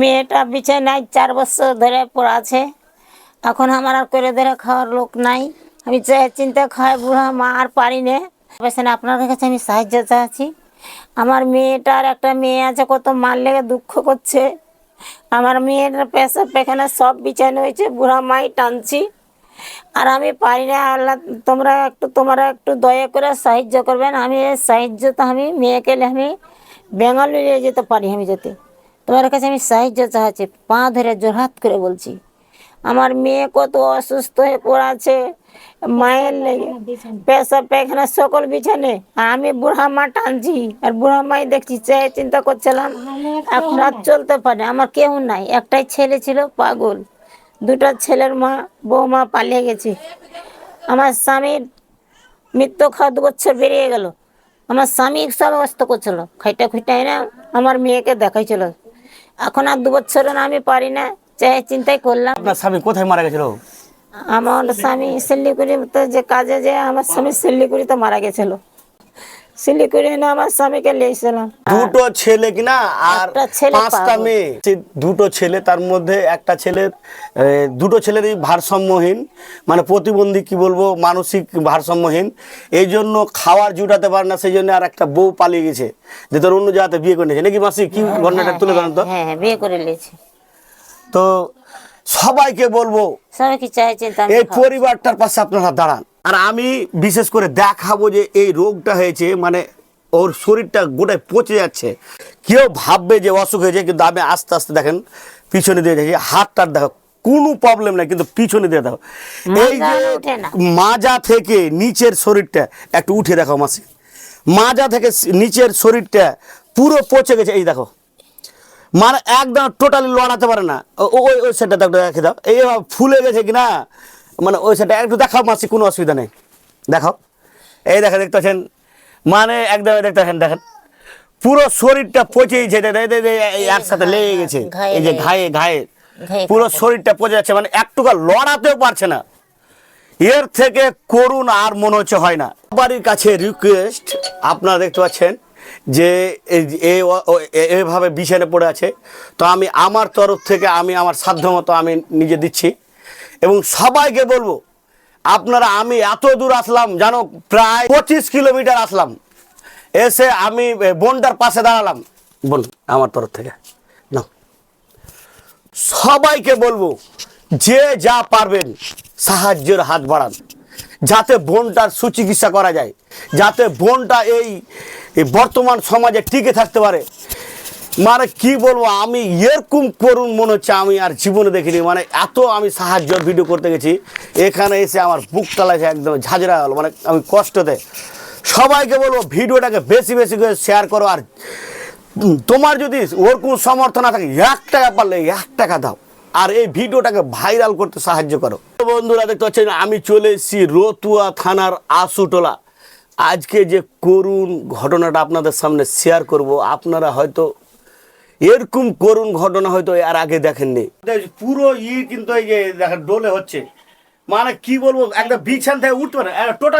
মেয়েটা বিছানায় চার বছর ধরে পড়া আছে। এখন আমার আর করে ধরে খাওয়ার লোক নাই। আমি চিন্তা খাই বুড়া, মা আর পারি না। আপনার কাছে আমি সাহায্য চাচ্ছি। আমার মেয়েটার একটা মেয়ে আছে, কত মার লেগে দুঃখ করছে। আমার মেয়ের পেশা পেখানা সব বিছানো হয়েছে। বুড়া, মাই টানছি। আর আমি পারি না, আল্লাহ, তোমরা একটু তোমরা একটু দয়া করে সাহায্য করবেন। আমি এই সাহায্যটা আমি, মেয়েকে আমি বেঙ্গালুরু যেতে পারি আমি যেতে। তোমার কাছে আমি সাহায্য চাচ্ছি পা ধরে জোরহাত করে বলছি, আমার মেয়ে কত অসুস্থ হয়ে পড়াছে, মায়ের লেগে পেশা পায়খানা সকল বিছানে আর আমি বুড়া মা টানছি, আর বুড়া মাই দেখছি চাই চিন্তা করছিলাম, এখন আর চলতে পারে, আমার কেউ নাই, একটাই ছেলে ছিল পাগল, দুটা ছেলের মা, বৌমা পালিয়ে গেছে, আমার স্বামীর মৃত্যু খাওয়া দু বছর বেরিয়ে গেল, আমার স্বামী সব অবস্থা করছিল, খাইটা খুঁটাই না আমার মেয়েকে দেখাইছিল এখন আর দু বছর আমি পারি না। চাই চিন্তাই করলাম। আপনার স্বামী কোথায় মারা গেছিল? আমার স্বামী শিলিগুড়িতে যে কাজে যে আমার স্বামী শিলিগুড়িতে মারা গেছিল। শিলিগুড়ি না আমার স্বামীকে নিয়েছিলাম দুটো ছেলে কিনা? আর পাঁচটা মেয়ে। দুটো ছেলে তার মধ্যে একটা ছেলের দুটো ছেলেরই ভারসাম্যহীন মানে প্রতিবন্ধী কি বলব মানসিক ভারসাম্যহীন। এই জন্য খাওয়ার জুটাতে পারে না সেই জন্য আর একটা বউ পালিয়ে গেছে যে তোর অন্য জায়গাতে বিয়ে করে নিয়েছে। নাকি মাসি কি ঘটনাটা তুলে ধরেন তো? হ্যাঁ হ্যাঁ বিয়ে করে নিয়েছে। তো সবাইকে বলব সবাইকে চাই চিন্তা এই পরিবারটার পাশে আপনারা দাঁড়ান। আর আমি বিশেষ করে দেখাবো যে এই রোগটা হয়েছে মানে ওর শরীরটা গোটায় পচে যাচ্ছে। কেউ ভাববে যে অসুখ হয়েছে কিন্তু আমি আস্তে আস্তে দেখেন পিছনে দিয়ে যাচ্ছি হাতটার দেখো কোনো প্রবলেম নাই কিন্তু পিছনে দিয়ে দেখো। এই যে মাজা থেকে নিচের শরীরটা একটু উঠে দেখো মাসি। মাজা থেকে নিচের শরীরটা পুরো পচে গেছে এই দেখো। মানে একদম টোটালি লড়াতে পারে না। ওই ওই সেটটা একটু রেখে দাও এই ফুলে গেছে কিনা মানে ওই সেটটা একটু দেখাও মাসি কোনো অসুবিধা নেই। দেখাও। এই দেখা দেখতে পাচ্ছেন? মানে একদম দেখতে পাচ্ছেন দেখেন। পুরো শরীরটা এটা- এই এর লেগে গেছে। এই যে ঘায়ে। ঘায়ে পুরো শরীরটা পচে যাচ্ছে মানে একটুকু লড়াতেও পারছে না। এর থেকে করুণ আর মনে হচ্ছে হয় না। বাড়ির কাছে রিকোয়েস্ট আপনারা দেখতে পাচ্ছেন যে এভাবে বিছানে পড়ে আছে। তো আমি আমার তরফ থেকে আমি আমার সাধ্য মতো আমি নিজে দিচ্ছি। এবং সবাইকে বলব, আপনারা, আমি এত দূর আসলাম, জানো, প্রায় পঁচিশ কিলোমিটার আসলাম। এসে আমি বোনটার পাশে দাঁড়ালাম। বোন, আমার তরফ থেকে না সবাইকে বলব, যে যা পারবেন, সাহায্যের হাত বাড়ান। যাতে বোনটার সুচিকিৎসা করা যায়, যাতে বোনটা এই বর্তমান সমাজে টিকে থাকতে পারে। মানে কি বলব, আমি এরকম করুন মনে হচ্ছে আমি আর জীবনে দেখিনি। মানে এত আমি সাহায্য ভিডিও করতে গেছি, এখানে এসে আমার বুক লাগছে একদম ঝাঁঝরা হলো মানে আমি কষ্টতে। সবাইকে বলব, ভিডিওটাকে বেশি বেশি করে শেয়ার করো, আর তোমার যদি ওর কোনো সমর্থন না থাকে এক টাকা পারলে এক টাকা দাও। আর এই ভিডিওটাকে ভাইরাল করতে সাহায্য করো। বন্ধুরা, দেখতে পাচ্ছেন, আমি চলে এসেছি রতুয়া থানার আশুটোলা। আজকে যে করুণ ঘটনাটা আপনাদের সামনে শেয়ার করব, আপনারা হয়তো এরকম করুন ঘটনা হয়তো আর আগে দেখেননি। পুরো ই কিন্তু এই যে ডোলে হচ্ছে। মানে কি বলব একটা বিছান থেকে উঠবে না। টোটাল